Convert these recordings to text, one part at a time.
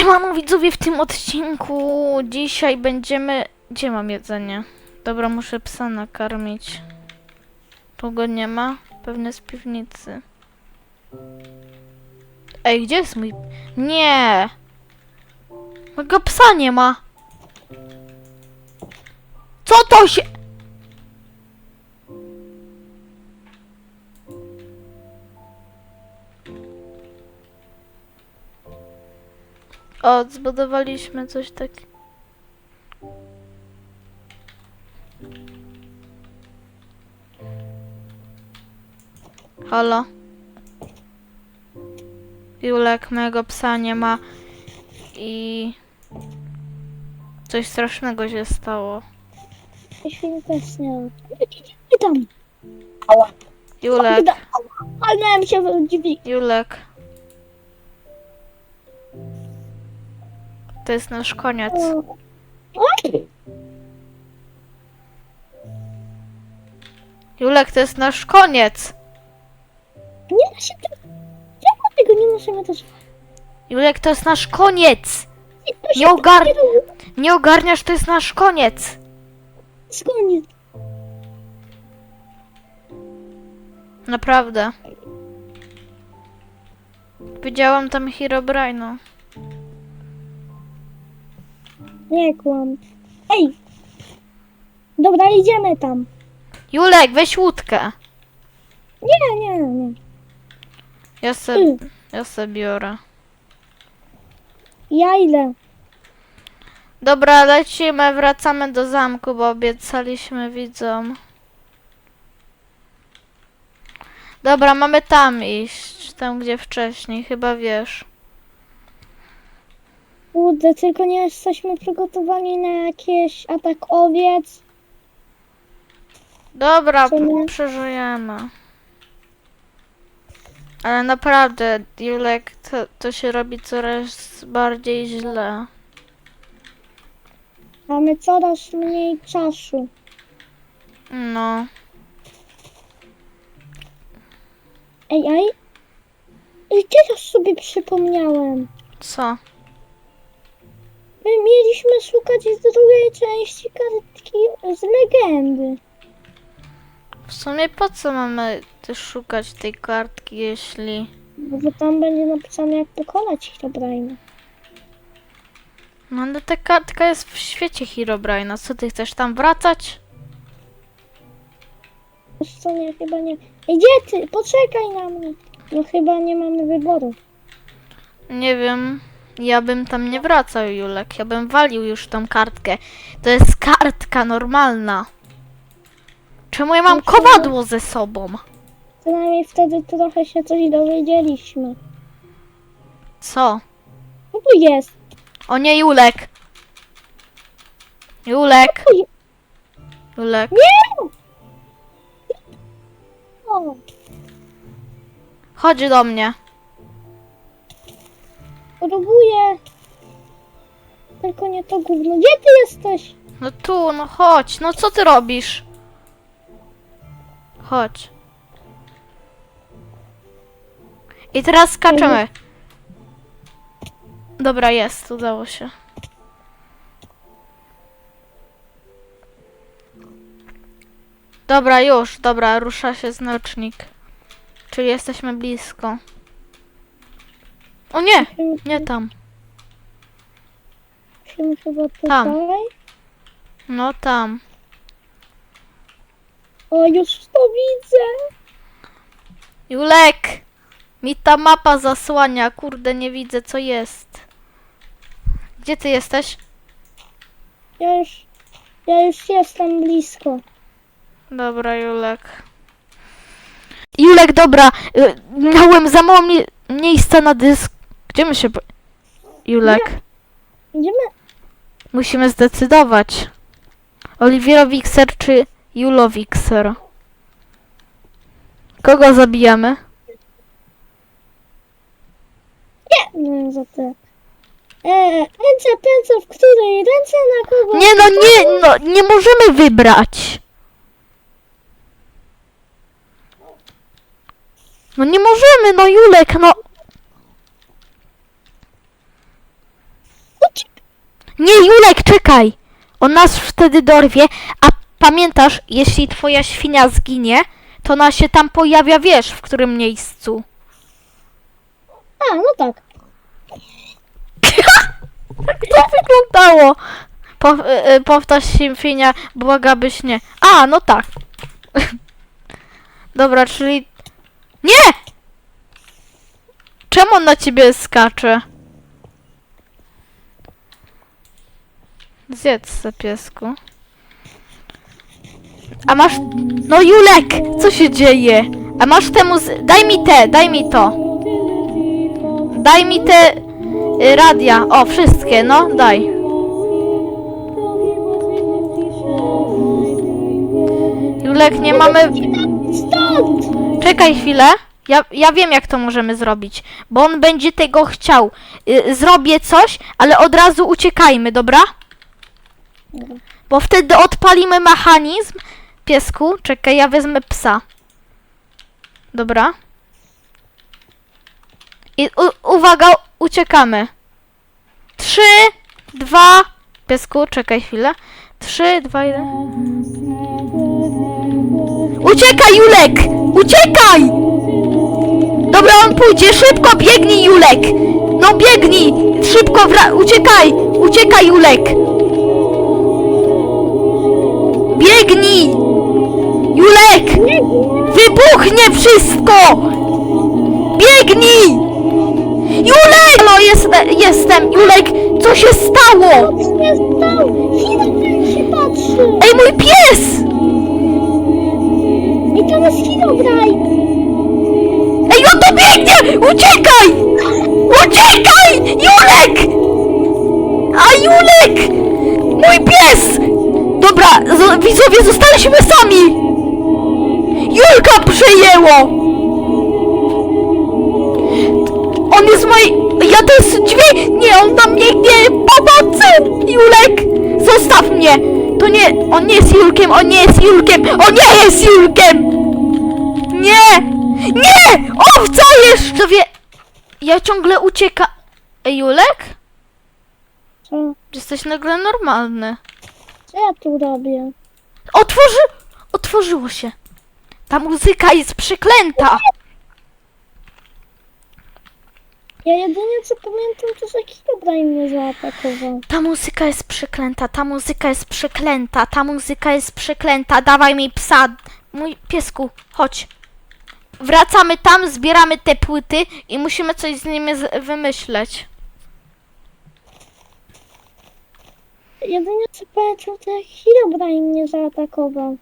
Siemano widzowie w tym odcinku. Dzisiaj będziemy... Gdzie mam jedzenie? Dobra, muszę psa nakarmić. Tu go nie ma? Pewnie z piwnicy. Ej, gdzie jest mój... Nie! Mojego psa nie ma! Co to się... O, zbudowaliśmy coś tak. Halo? Julek, mojego psa nie ma i coś strasznego się stało. Jeśli też nie. Idziemy tam. Ała. Julek, ała. Palnąłem się w drzwi. Julek. To jest nasz koniec. Julek, to jest nasz koniec! Nie da się tego. Jak tego nie możemy też. Julek, to jest nasz koniec! Nie ogar... nie ogarniasz, to jest nasz koniec! Jest koniec. Naprawdę. Widziałam tam Herobrine. Nie kłam. Ej. Dobra, idziemy tam. Julek, weź łódkę. Nie, nie, nie. Ja se, Mm. ja se biorę. Ja ile? Dobra, lecimy, wracamy do zamku, bo obiecaliśmy widzom. Dobra, mamy tam iść, tam gdzie wcześniej, chyba wiesz. Kurde, tylko nie jesteśmy przygotowani na jakiś atak owiec. Dobra, Co nie? przeżyjemy. Ale naprawdę, Julek, to, to się robi coraz bardziej źle. Mamy coraz mniej czasu. No. Ej, ej. I teraz sobie przypomniałem. Co? My mieliśmy szukać drugiej części kartki z legendy. W sumie po co mamy też szukać tej kartki, jeśli... Bo tam będzie napisane jak pokonać Herobrine. No ale ta kartka jest w świecie Herobrine'a. Co ty chcesz tam wracać? Wiesz co, nie, chyba nie. Ej, gdzie ty? Poczekaj na mnie. No chyba nie mamy wyboru. Nie wiem. Ja bym tam nie wracał, Julek. Ja bym walił już tą kartkę. To jest kartka normalna. Czemu ja mam kowadło ze sobą? Przynajmniej wtedy trochę się coś dowiedzieliśmy. Co? Co tu jest? O nie, Julek! Julek! Tu je- Julek! Nie! O, Chodź do mnie. Próbuję. Tylko nie to gówno. Gdzie ty jesteś? No tu, no chodź. No co ty robisz? Chodź. I teraz skaczemy. Dobra, jest, udało się. Dobra, już, dobra, rusza się znacznik. Czyli jesteśmy blisko. O nie, nie tam. Musimy chyba tutaj. Tam. No tam. O, już to widzę. Julek! Mi ta mapa zasłania, kurde, nie widzę co jest. Gdzie ty jesteś? Ja już, ja już jestem blisko. Dobra, Julek. Julek, dobra, y, miałem za mało mi miejsca na dysk. Gdzie my się... po- Julek, Idziemy. musimy zdecydować. Oliwiero Wixer czy Julo Wixer? Kogo zabijamy? No, za te. E, ręce, ręce, w której? Ręce na kogo? Nie no, nie, no, nie możemy wybrać. No nie możemy, no Julek, no. Nie, Julek, czekaj! On nas wtedy dorwie, a pamiętasz, jeśli twoja świnia zginie, to ona się tam pojawia, wiesz, w którym miejscu. A, no tak. To wyglądało! Po, y, y, powtarz świnia, błagabyś nie. A, no tak. Dobra, czyli... Nie! Czemu on na ciebie skacze? Zjedz se piesku. A masz... No Julek! Co się dzieje? A masz temu... Z... Daj mi te, daj mi to. Daj mi te y, radia. O, wszystkie, no, daj. Julek, nie mamy... Czekaj chwilę. Ja, ja wiem, jak to możemy zrobić. Bo on będzie tego chciał. Y, zrobię coś, ale od razu uciekajmy, dobra? Bo wtedy odpalimy mechanizm. Piesku, czekaj, ja wezmę psa. Dobra. I uwaga, uciekamy. Trzy, dwa. Piesku, czekaj chwilę. Trzy, dwa, jeden. Uciekaj, Julek! Uciekaj! Dobra, on pójdzie. Szybko biegnij, Julek! No biegnij! Szybko wra... Uciekaj! Uciekaj, Julek! Biegnij! Julek! Wybuchnie wszystko! Biegnij! Julek! No jest, jestem! Julek! Co się stało? Nie stał! Herobrine się patrzy! Ej, mój pies! I to jest Herobrine! Ej, on tu biegnie! Uciekaj! Uciekaj! Julek! A Julek! Mój pies! Dobra, zo- widzowie, zostaliśmy sami! Julka przejęło! On jest mój... Ja to jest dźwięk... Nie, on tam biegnie! Pomocy! Julek! Zostaw mnie! To nie... On nie jest Julkiem, on nie jest Julkiem! On nie jest Julkiem! Nie! Nie! Owca jeszcze wie... Ja ciągle ucieka... Ej, Julek? Jesteś nagle normalny. Co ja tu robię? Otworzy... Otworzyło się. Ta muzyka jest przeklęta. Ja jedynie co pamiętam, to że Herobrine mnie zaatakował. Ta muzyka jest przeklęta, ta muzyka jest przeklęta, ta muzyka jest przeklęta. Dawaj mi psa. Mój piesku, chodź. Wracamy tam, zbieramy te płyty i musimy coś z nimi z- wymyśleć. Jedynie co pamiętam, to jak Herobrine mnie zaatakował.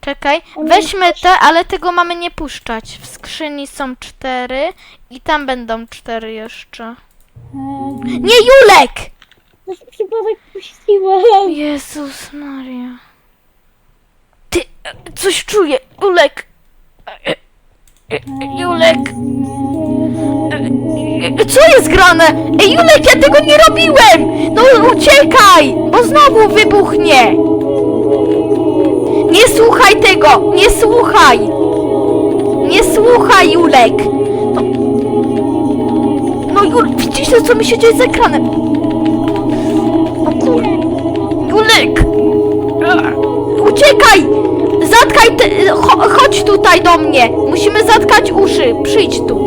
Czekaj, On weźmy te, ale tego mamy nie puszczać. W skrzyni są cztery i tam będą cztery jeszcze. Nie, Julek! Przez przypadek puściłam. Jezus Maria. Ty, e, coś czuję, Julek. E, e, e, Julek. Co jest grane? Ej, Julek, ja tego nie robiłem! No uciekaj, bo znowu wybuchnie. Nie słuchaj tego, nie słuchaj. Nie słuchaj, Julek. No, no Jul, widzisz co mi się dzieje z ekranem? Chodź tutaj do mnie! Musimy zatkać uszy. Przyjdź tu.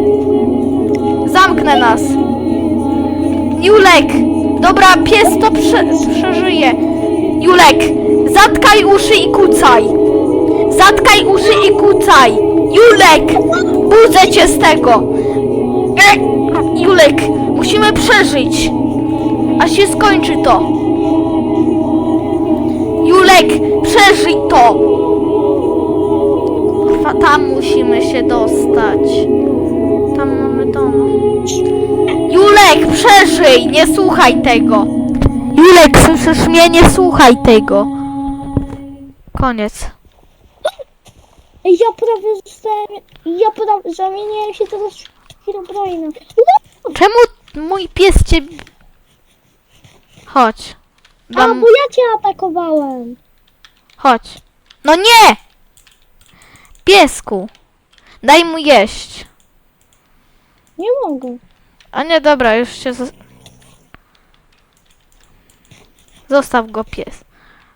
Zamknę nas. Julek! Dobra, pies to prze, przeżyje. Julek! Zatkaj uszy i kucaj! Zatkaj uszy i kucaj! Julek! Budzę cię z tego! E, Julek! Musimy przeżyć! Aż się skończy to! Julek, przeżyj to! Tam musimy się dostać. Tam mamy dom. Julek, przeżyj! Nie słuchaj tego! Julek, słyszysz mnie? Nie słuchaj tego! Koniec. Ja prawie zostałem... Ja prawie zamieniłem się teraz w Herobrine'a. Czemu mój pies cię... Chodź. A, Dam... bo ja cię atakowałem. Chodź. No nie! Piesku. Daj mu jeść. Nie mogę. A nie, dobra, już się... Zos... Zostaw go, pies.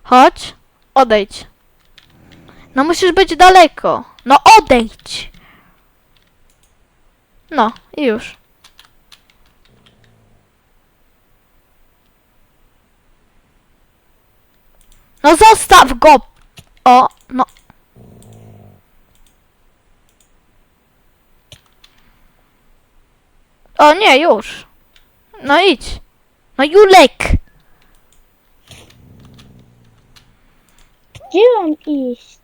Chodź, odejdź. No musisz być daleko. No odejdź. No, i już. No zostaw go! O, no. O nie, już. No idź. No Julek! Gdzie mam iść?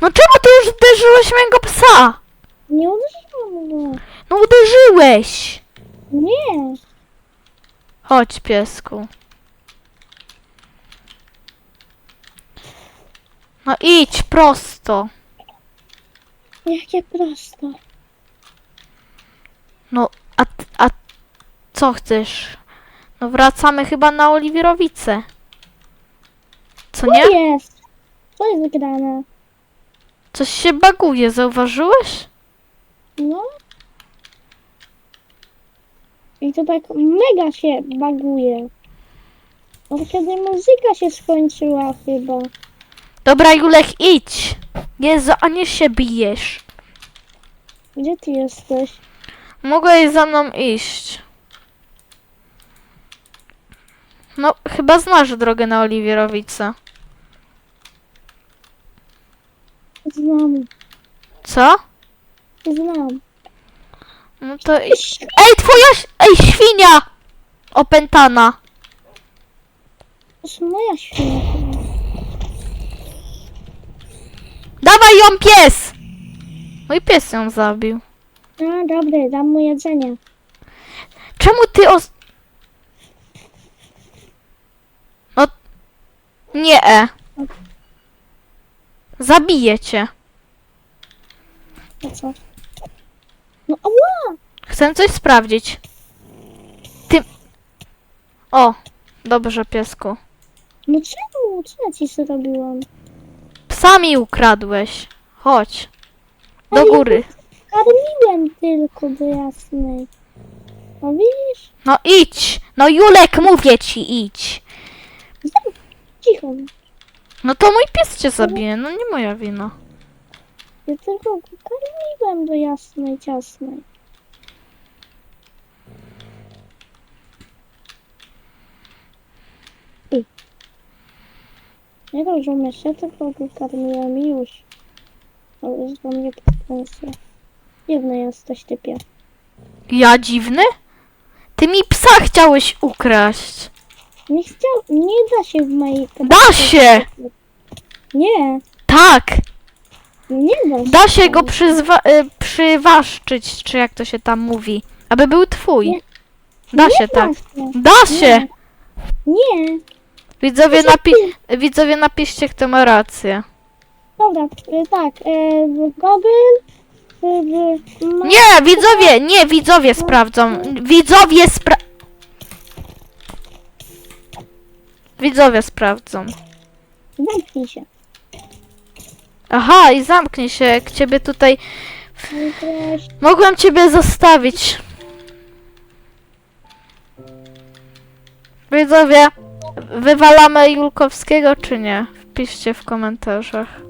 No czemu ty już uderzyłeś mojego psa? Nie uderzyłam go. No uderzyłeś! Nie. Chodź, piesku. No idź prosto. Jakie prosto. No, a, a co chcesz? No wracamy chyba na Oliwierowicę. Co nie? Co jest? Co jest grane? Coś się baguje, zauważyłeś? No. I to tak mega się baguje. Od kiedy muzyka się skończyła chyba. Dobra, Julek, idź. Jezu, a nie się bijesz. Gdzie ty jesteś? Mogłeś za mną iść. No, chyba znasz drogę na Oliwierowicę. Znam. Co? Znam. No to... i- Ej, twoja... ś- Ej, świnia! Opętana. To jest moja świnia. Dawaj ją, pies! Mój pies ją zabił. A, dobry, dam mu jedzenie. Czemu ty os... No... Nie. e. Zabiję cię. To co? No ała! Chcę coś sprawdzić. Ty... O, dobrze, piesku. No czemu? Co ja ci zrobiłam? Psa mi ukradłeś. Chodź. Do Ale ja góry. Karmiłem tylko do jasnej. A widzisz? No idź. No Julek, mówię ci, idź. Cicho. No to mój pies cię zabije, no nie moja wina. Ja tylko go karmiłem do jasnej, ciasnej. Nie rozumiesz, ja tylko go karmiłem i już. Ale jest do mnie pretensja. Dziwny jesteś, typie. Ja dziwny? Ty mi psa chciałeś ukraść. Nie chciał, nie da się w mojej... Da się! Nie, Tak! nie da się. Da się go przyzwa- y, przywaszczyć, czy jak to się tam mówi. Aby był twój. Nie. Da Nie się tak. się. Da się! Nie. Widzowie, napi- widzowie napiszcie, kto ma rację. Dobra, y, tak, y, w Ma- Nie, widzowie, nie, widzowie sprawdzą. Widzowie spra... Widzowie sprawdzą. zamknij się. Aha, i zamknij się, jak ciebie tutaj... No. Mogłem ciebie zostawić. Widzowie, wywalamy Julkowskiego czy nie? Wpiszcie w komentarzach.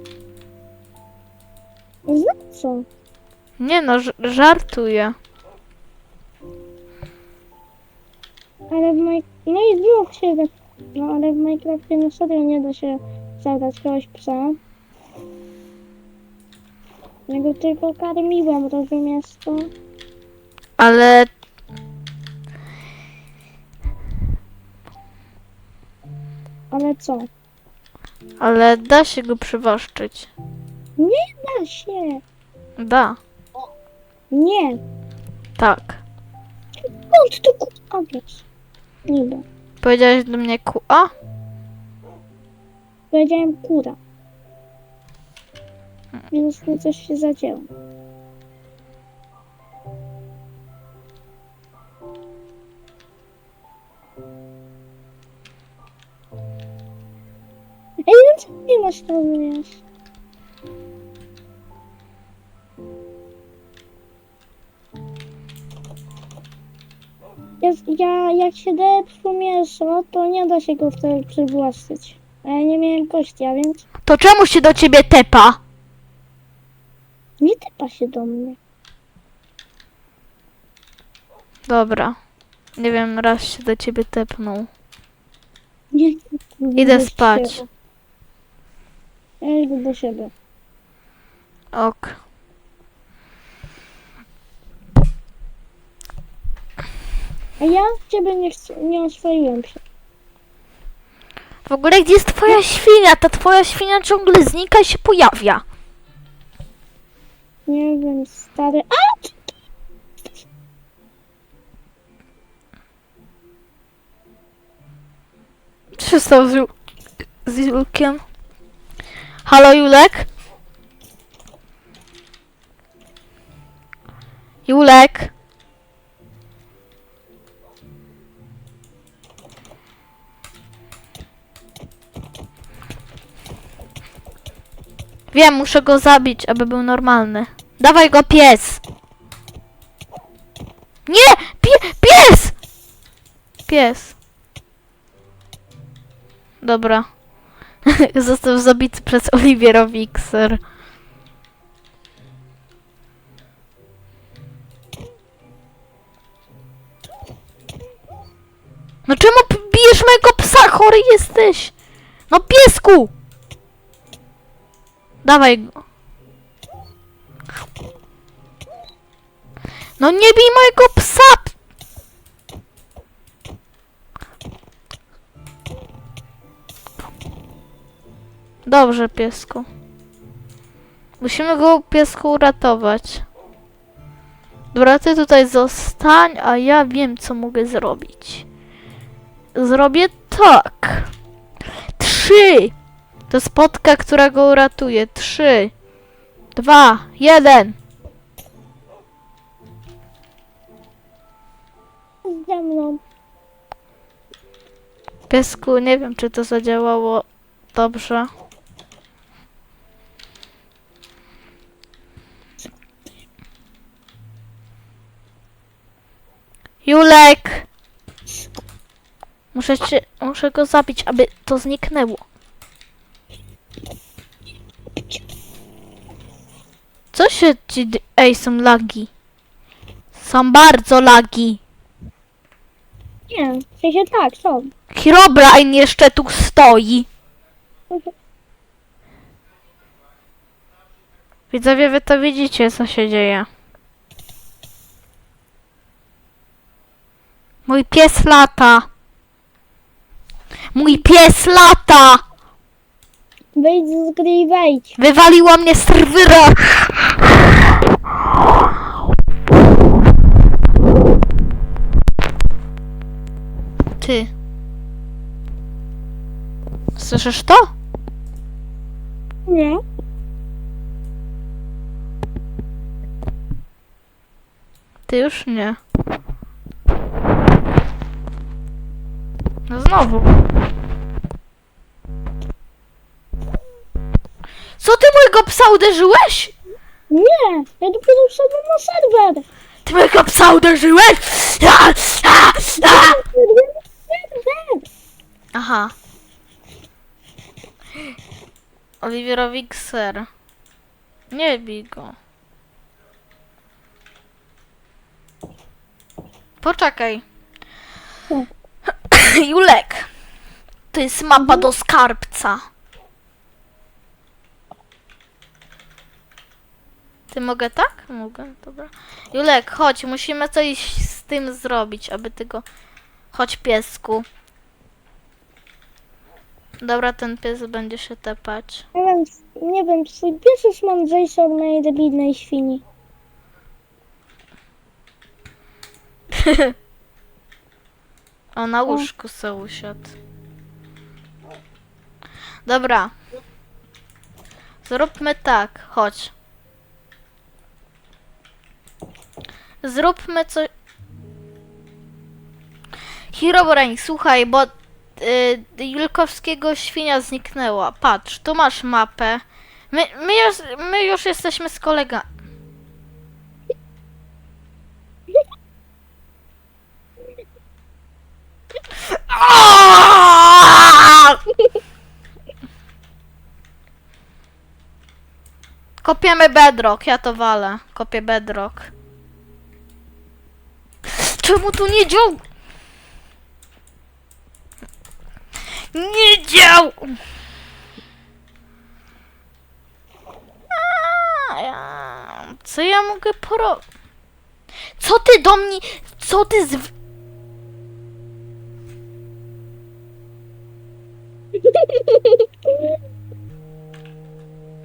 Za co? Nie no, żartuję. Ale w Minecraft, no i znów się, za- no ale w Minecrafcie no serio nie da się zabrać kogoś psa. Ja go tylko karmiłem, rozumiesz to? Ale Ale co? Ale da się go przywłaszczyć. Nie da się! Da, Nie! tak. Skąd ty ku... Wiesz. Niby. Powiedziałeś do mnie QA? Powiedziałem kura. Więc mi coś się zadziało. Ej, no co mnie naśladujesz? Jest, ja, jak się daje psu mięso, to nie da się go wtedy przywłaszczyć. A ja nie miałem kości, a więc To czemu się do ciebie tepa? nie typa się do mnie. Dobra. Nie wiem, raz się do ciebie tepnął. Nie, Idę spać. Ja idę do siebie. Ok. A ja ciebie nie, nie oswoiłem się. W ogóle gdzie jest twoja świnia? Ta twoja świnia ciągle znika i się pojawia. Nie wiem, stary. A! Co się stało z, Ju- z Julkiem? Halo Julek? Julek? Wiem, muszę go zabić, aby był normalny. Dawaj go, pies! Nie! Pie pies! Pies. Dobra. Został zabity przez Oliwiera Wixer. No czemu bijesz mojego psa? Chory jesteś! No piesku! Dawaj go. No nie bij mojego psa! Dobrze, piesku. Musimy go, piesku, uratować. Dobra, ty tutaj zostań, a ja wiem, co mogę zrobić. Zrobię tak. Trzy. To spotka, która go uratuje. Trzy. Dwa. Jeden. Ze mną. Piesku, nie wiem, czy to zadziałało dobrze. Julek! Muszę cię, muszę go zabić, aby to zniknęło. D- Ej, są lagi. Są bardzo lagi. Nie, w sensie tak, są. Herobrine jeszcze tu stoi. Widzowie, wy to widzicie, co się dzieje. Mój pies lata. Mój pies lata! Wejdź z gry i wejdź. Wywaliło mnie z serwera! Ty. Słyszysz to? Nie. Ty już nie. No znowu. Co ty mojego psa uderzyłeś? Nie, ja dopiero wszedłem na serwer. Ty mojego psa uderzyłeś? A, a, a. Aha. Oliwiera Wixer. Nie bij go. Poczekaj. Julek. To jest mapa do skarbca. Ty mogę tak? Mogę, dobra. Julek, chodź, musimy coś z tym zrobić, aby tego... Chodź, piesku. Dobra, ten pies będzie się tepać. Nie wiem, nie wiem, twój pies jest mądrzejszy od mojej debilnej świni. O, na łóżku se usiadł. Dobra. Zróbmy tak, chodź. Zróbmy coś... Herobrine, słuchaj, bo y, Julkowskiego świnia zniknęła. Patrz, tu masz mapę. My, my, już, my już jesteśmy z kolegami. Kopiemy bedrock, ja to walę. Kopię bedrock. Czemu tu nie działa? Nie dział! Co ja mogę poro... Co ty do mnie... Co ty z...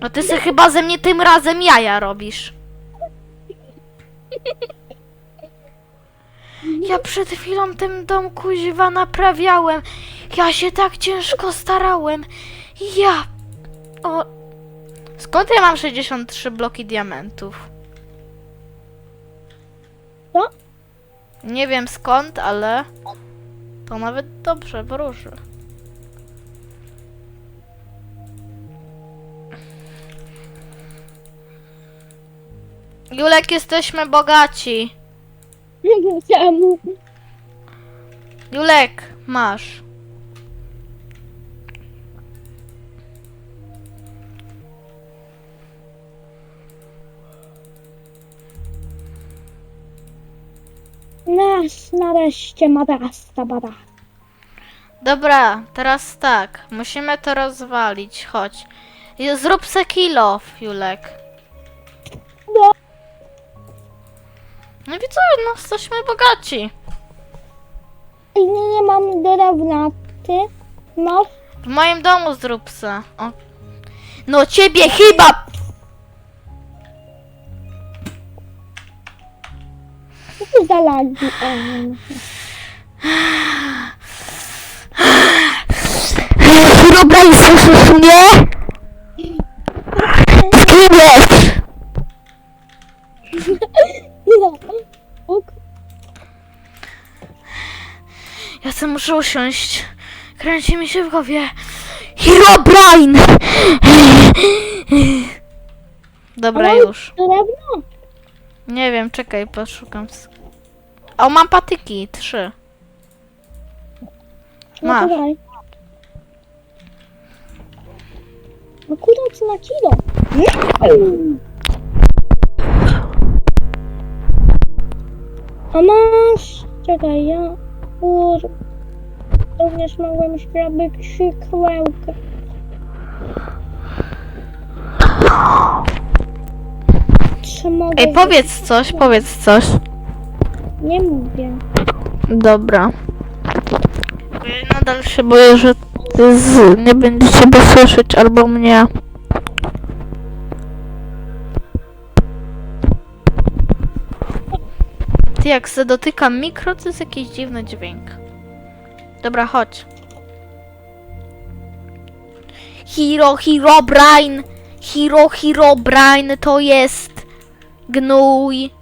No ty se chyba ze mnie tym razem jaja robisz. Ja przed chwilą ten dom kuźwa naprawiałem. Ja się tak ciężko starałem. Ja... O... Skąd ja mam 63 bloki diamentów? Co? Nie wiem skąd, ale... To nawet dobrze wróży. Julek, jesteśmy bogaci. Julek, masz. Nasz nareszcie madasta bada. Dobra, teraz tak. Musimy to rozwalić. Chodź. I Zrób se kill off, Julek. No. No i co, no jesteśmy bogaci. I nie, nie mam drewna. Ty masz? W moim domu zrób se. O. No ciebie chyba... Ty za lagi? Dobra, słyszysz mnie? Kim jest? Ja sobie muszę usiąść. Kręci mi się w głowie. Herobrine! Dobra, już. Drewno? Nie wiem, czekaj, poszukam. O, mam patyki, trzy. No Masz. to daj. No kurde, co na kilo? A masz? Czekaj, ja... Kur... Również mogłem zrobić przyklełkę. Czy mogę... Ej, powiedz coś, powiedz coś. Nie mówię. Dobra. Ja nadal się boję, że z... nie będziecie go słyszeć albo mnie. Ty jak se dotykam mikro, to jest jakiś dziwny dźwięk. Dobra, chodź. Hero, Hero Brain! Hero, Hero Brain to jest gnój.